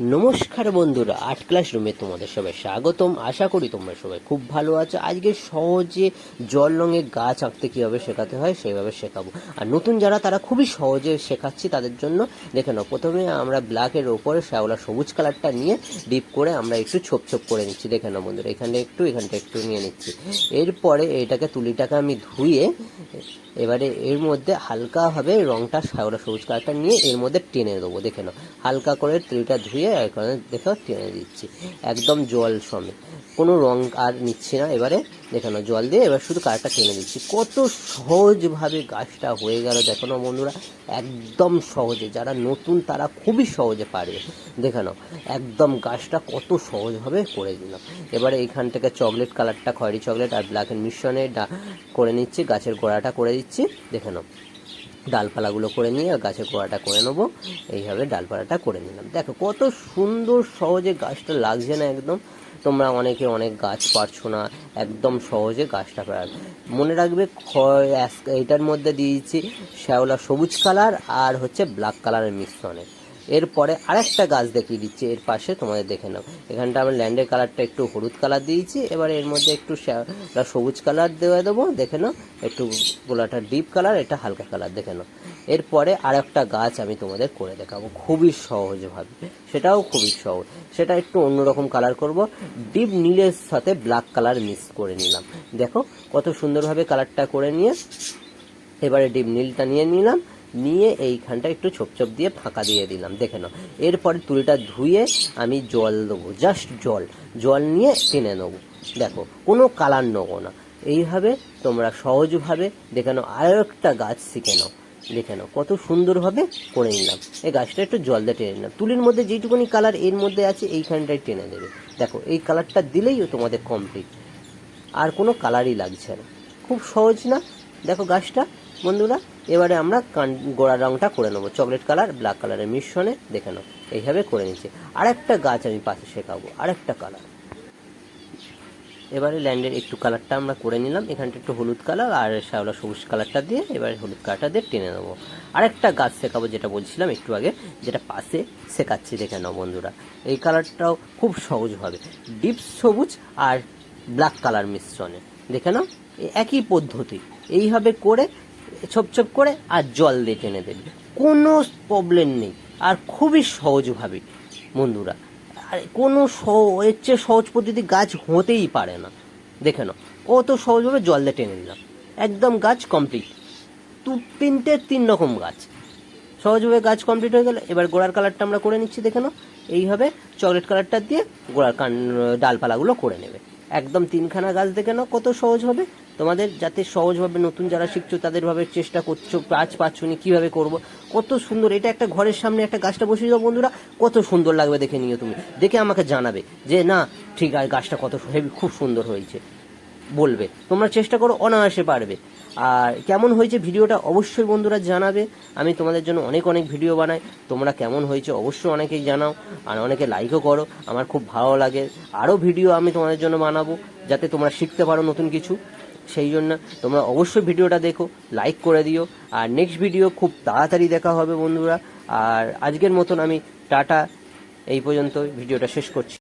নমস্কার বন্ধুরা, art class রুমে তোমাদের সবাই স্বাগতম। আশা করি তোমরা সবাই খুব ভালো আছো। আজকে সহজে জল রঙের গাছ আঁকতে কীভাবে শেখাতে হয় সেইভাবে শেখাবো। আর নতুন যারা, তারা খুবই সহজে শেখাচ্ছি তাদের জন্য। দেখে নাও, প্রথমে আমরা ব্ল্যাকের ওপরে শ্যাওলা সবুজ কালারটা নিয়ে ডিপ করে আমরা একটু ছোপ ছোপ করে নিচ্ছি। দেখে নাও বন্ধুরা, এখানে একটু, এখানটা একটু নিয়ে নিচ্ছি। এরপরে এটাকে তুলিটাকে আমি ধুয়ে এবারে এর মধ্যে হালকাভাবে রঙটা শ্যাওলা সবুজ কালারটা নিয়ে এর মধ্যে টেনে দেবো। দেখে নাও, হালকা করে তুলিটা ধুয়ে এখানে দেখো টেনে দিচ্ছি। একদম জল সমেত। কোনো রং আর নিচ্ছি না এবারে। দেখানো জল দিয়ে এবার শুধু কালারটা টেনে দিচ্ছি। কত সহজভাবে গাছটা হয়ে গেল, দেখো না বন্ধুরা। একদম সহজে, যারা নতুন তারা খুবই সহজে পারবে। দেখানো একদম গাছটা কত সহজভাবে করে দিলাম এবারে এইখান থেকে চকলেট কালারটা, খয়েরি চকলেট আর ব্ল্যাক ব্ল্যাকের মিশ্রণে করে নিচ্ছি, গাছের গোড়াটা করে দিচ্ছি। দেখে নাও। ডালপালাগুলো করে নিয়ে আর গাছের কোড়াটা করে নেব। এইভাবে ডালপালাটা করে নিলাম। দেখো কত সুন্দর সহজে গাছটা লাগছে না একদম। তোমরা অনেকে অনেক গাছ পারছ না, একদম সহজে গাছটা পারবে মনে রাখবে এইটার মধ্যে দিয়েছি শ্যাওলা সবুজ কালার আর হচ্ছে ব্ল্যাক কালারের মিশ্রণে। এরপরে আরেকটা গাছ দেখিয়ে দিচ্ছি, এর পাশে তোমাদের দেখে নাও। এখানটা আমি ল্যান্ডের কালারটা একটু হলুদ কালার দিয়েছি, এবার এর মধ্যে একটু সবুজ কালার দেওয়া দেবো, দেখে নাও, একটু গোলাটা ডিপ কালার, এটা হালকা কালার, দেখে নাও। এরপরে আরেকটা গাছ আমি তোমাদের করে দেখাবো, খুবই সহজভাবে সেটাও খুবই সহজ। সেটা একটু অন্যরকম কালার করব, ডিপ নীলের সাথে ব্ল্যাক কালার মিক্স করে নিলাম। দেখো, কত সুন্দরভাবে কালারটা করে নিয়ে, এবারে ডিপ নীলটা নিয়ে নিলাম। নিয়ে এইখানটা একটু ছোপ ছোপ দিয়ে ফাঁকা দিয়ে দিলাম, দেখে নাও। এরপরে তুলিটা ধুয়ে আমি জল দেবো জাস্ট জল। জল নিয়ে টেনে নেব। দেখো, কোনো কালার নেব না। এইভাবে তোমরা সহজভাবে দেখে নাও, আরও একটা গাছ শিখে নাও। দেখে নাও, কত সুন্দরভাবে করে নিলাম। এই গাছটা একটু জল দিয়ে টেনে নিলাম তুলির মধ্যে যেটুকুনি কালারের মধ্যে আছে, এইখানটায় টেনে দেবে। দেখো, এই কালারটা দিলেই তোমাদের কমপ্লিট আর কোনো কালারই লাগছে না। খুব সহজ না? দেখো গাছটা, বন্ধুরা। এবারে আমরা কান গোড়া রংটা করে নেব। চকলেট কালার, ব্ল্যাক কালারের মিশ্রণে দেখে নাও। এইভাবে করে নিচ্ছি। আরেকটা গাছ আমি পাশে শেখাবো, আরেকটা কালার। এবারে ল্যান্ডের একটু কালারটা আমরা করে নিলাম। এখানটা একটু হলুদ কালার আর শ্যাওলা সবুজ কালারটা দিয়ে এবারে হলুদ কালারটা দিয়ে টেনে নেব। আরেকটা গাছ শেখাবো যেটা বলছিলাম একটু আগে, যেটা পাশে শেখাচ্ছি দেখে নাও বন্ধুরা। এই কালারটাও খুব সহজ হবে। ডিপ সবুজ আর ব্ল্যাক কালার মিশ্রণে। দেখে নাও একই পদ্ধতি। এইভাবে করে ছোপ ছোপ করে আর জল দিয়ে টেনে দেবে। কোনো প্রবলেম নেই। আর খুবই সহজভাবে বন্ধুরা। আর কোনো এর চেয়ে সহজ পদ্ধতি গাছ হতেই পারে না। দেখে নাও কত সহজভাবে জল দিয়ে টেনে নিলাম। একদম গাছ কমপ্লিট দু, তিনটে, তিন রকম গাছ। সহজভাবে গাছ কমপ্লিট হয়ে গেল। এবার গোড়ার কালারটা আমরা করে নিচ্ছি, দেখে নাও। এইভাবে চকলেট কালারটা দিয়ে গোড়ার কান, ডালপালাগুলো করে নেবে। একদম তিনখানা গাছ দেখে নাও কত সহজ হবে। তোমাদের যাতে সহজভাবে নতুন যারা শিখছো তাদেরভাবে চেষ্টা করছ গাছ পাচ্ছ নি, কীভাবে করব। কত সুন্দর, এটা একটা ঘরের সামনে একটা গাছটা বসিয়ে যাও বন্ধুরা, কত সুন্দর লাগবে দেখে নিও তুমি। দেখে আমাকে জানাবে যে, না, ঠিক আছে, গাছটা কত খুব সুন্দর হয়েছে। বলবে। তোমরা চেষ্টা করো, অনায়াসে পারবে। আর কেমন হয়েছে ভিডিওটা অবশ্যই বন্ধুরা জানাবে। আমি তোমাদের জন্য অনেক অনেক ভিডিও বানাই। তোমরা কেমন হয়েছে অবশ্যই অনেকেই জানাও আর অনেকে লাইকও করো। আমার খুব ভালো লাগে। আরও ভিডিও আমি তোমাদের জন্য বানাবো যাতে তোমরা শিখতে পারো নতুন কিছু। সেই জন্য তোমরা অবশ্যই ভিডিওটা দেখো লাইক করে দিও। আর নেক্সট ভিডিও খুব তাড়াতাড়ি দেখা হবে বন্ধুরা। আর আজকের মতন আমি টাটা। এই পর্যন্ত ভিডিওটা শেষ করছি।